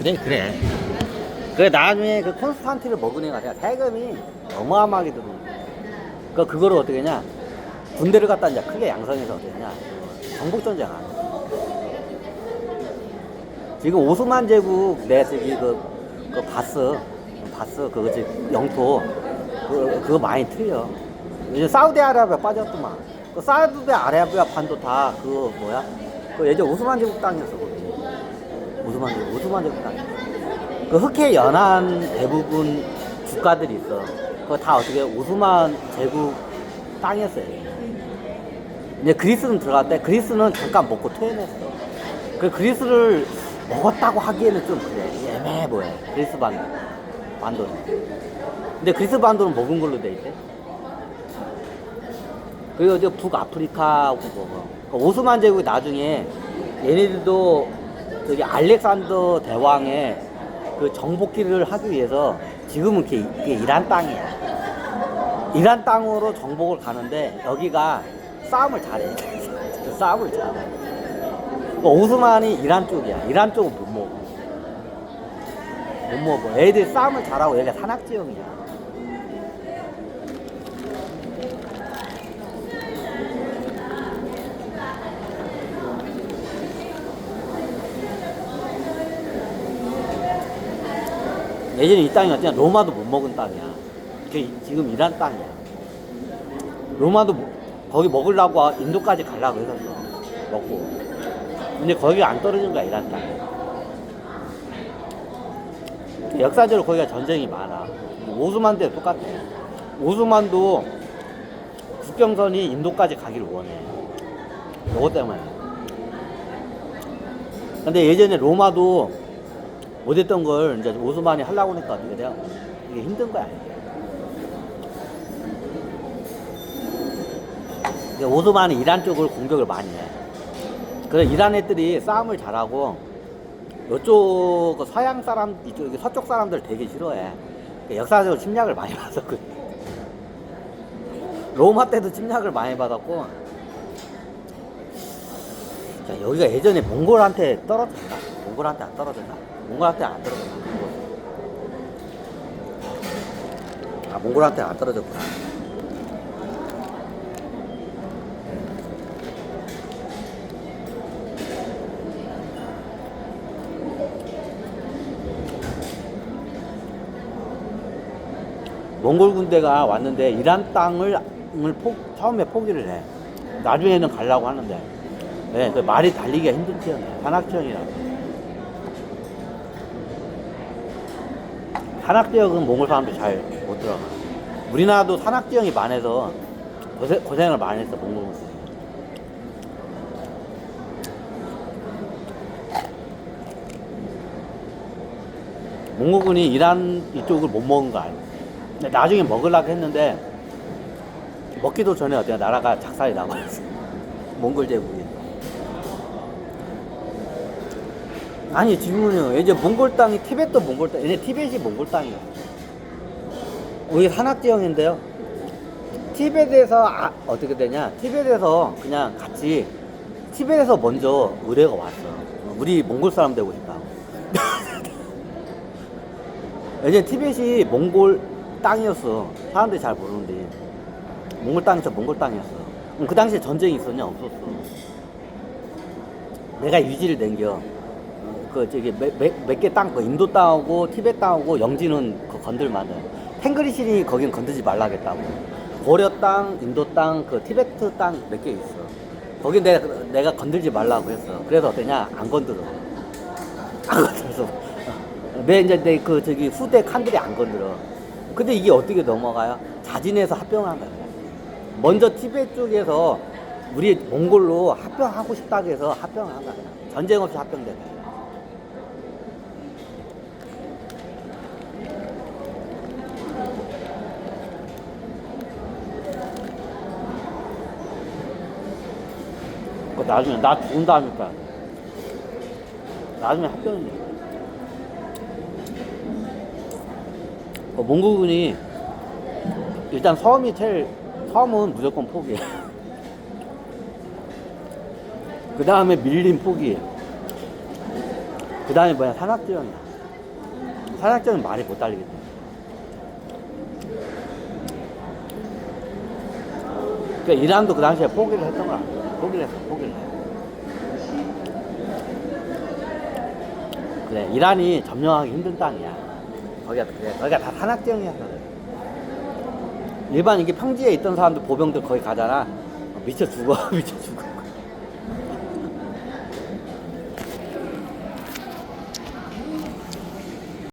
그래 그래. 그 나중에 그 콘스탄티를 먹은 애가 내가 세금이 어마어마하게 들어오는 거야. 그 그거를 어떻게 했냐? 군대를 갖다 이제 크게 양성해서 어떻게 했냐? 정복전쟁 안 해. 지금 오스만 제국 내 저기 그, 그 바스 바스 그거 지 영토 그, 그거 많이 틀려. 이제 사우디아라비아 빠졌더만. 그 사우디아라비아 반도 다 그 뭐야? 그 예전 오스만 제국 땅이었어 오스만 제국 오스만 제국 땅. 그 흑해 연안 대부분 국가들이 있어. 그거 다 어떻게 오스만 제국 땅이었어요. 이제 그리스는 들어갔대. 그리스는 잠깐 먹고 퇴원했어. 그 그리스를 먹었다고 하기에는 좀 그래. 애매해 보여. 그리스 반도. 반도는. 근데 그리스 반도는 먹은 걸로 돼 있대. 그리고 이제 북아프리카하고 먹어. 그 오스만 제국이 나중에 얘네들도 저기 알렉산더 대왕의 그 정복기를 하기 위해서 지금은 그게, 그게 이란 땅이야. 이란 땅으로 정복을 가는데 여기가 싸움을 잘해. 싸움을 잘해. 그 오스만이 이란 쪽이야. 이란 쪽은 못 먹어. 못 먹어. 애들 싸움을 잘하고 여기가 산악지형이야. 예전에 이 땅이 어쩌냐 로마도 못 먹은 땅이야. 그게 이- 지금 이란 땅이야. 로마도 mo- 거기 먹으려고 인도까지 가려고 했었어. 먹고. 근데 거기 안 떨어진 거야 이란 땅. 역사적으로 거기가 전쟁이 많아. 오스만 때 똑같아. 오스만도 국경선이 인도까지 가기를 원해. 그것 때문에. 근데 예전에 로마도 못했던 걸 이제 오스만이 하려고 하니까 어떻게 돼요? 이게 힘든 거야. 이게. 이게 오스만이 이란 쪽을 공격을 많이 해. 그래서 이란 애들이 싸움을 잘하고 이쪽 그 서양 사람 이쪽 서쪽 사람들 되게 싫어해. 그 역사적으로 침략을 많이 받았거든. 로마 때도 침략을 많이 받았고. 자, 여기가 예전에 몽골한테 떨어졌나? 몽골한테 안 떨어졌나? 몽골한테 안 떨어졌나? 아, 몽골한테 안 떨어졌구나. 몽골 군대가 왔는데 이란 땅을 을 포, 처음에 포기를 해. 나중에는 가려고 하는데. 네, 그 말이 달리기가 힘든 지형이야. 산악지형이라. 산악지역은 몽골 사람들 잘못 들어가. 우리나라도 산악지형이 많아서 고생, 고생을 많이 했어, 몽골 군대. 몽골군이 이란 이쪽을 못 먹은 거 알고. 근데 나중에 먹으려고 했는데 먹기도 전에 어때요? 나라가 작살이 나버렸어. 몽골 제국이. 아니 지금은요. 이제 몽골 땅이 티벳도 몽골 땅. 이제 티벳이 몽골 땅이에요. 우리 산악지형인데요. 티벳에서 아, 어떻게 되냐? 티벳에서 그냥 같이 티벳에서 먼저 의뢰가 왔어. 우리 몽골 사람 되고 싶다고. 예전에 티벳이 몽골 땅이었어. 사람들이 잘 모르는데. 몽골 땅에서 몽골 땅이었어. 그 당시에 전쟁이 있었냐? 없었어. 내가 유지를 낸겨. 그, 저기, 몇개 땅, 그 인도 땅하고 티벳 땅하고 영지는 그 건들만 해. 탱그리 신이 거긴 건들지 말라겠다고. 고려 땅, 인도 땅, 그 티베트 땅 몇 개 있어. 거긴 내가, 내가 건들지 말라고 했어. 그래서 어떠냐? 안 건드려. 안 건드려서. 내 이제 내 그 저기 후대 칸들이 안 건드려. 근데 이게 어떻게 넘어가요? 자진해서 합병한 거야. 먼저 티베트 쪽에서 우리 몽골로 합병하고 싶다고 해서 합병을 한 거야. 전쟁 없이 합병된 거야. 그 나중에 나 죽은 다음일까? 나중에 합병이 돼. 그 몽골군이 일단 섬이 제일 섬은 무조건 포기해. 그 다음에 밀림 포기. 그 다음에 뭐야 산악지형이야. 산악정은 많이 못 달리겠다. 그러니까 이란도 그 당시에 포기를 했던 거야. 했어, 포기를. 그래, 이란이 점령하기 힘든 땅이야. 거기가, 그래, 거기가 다 산악정이야. 일반 이게 평지에 있던 사람들 보병들 거기 가잖아. 미쳐 죽어, 미쳐 죽어.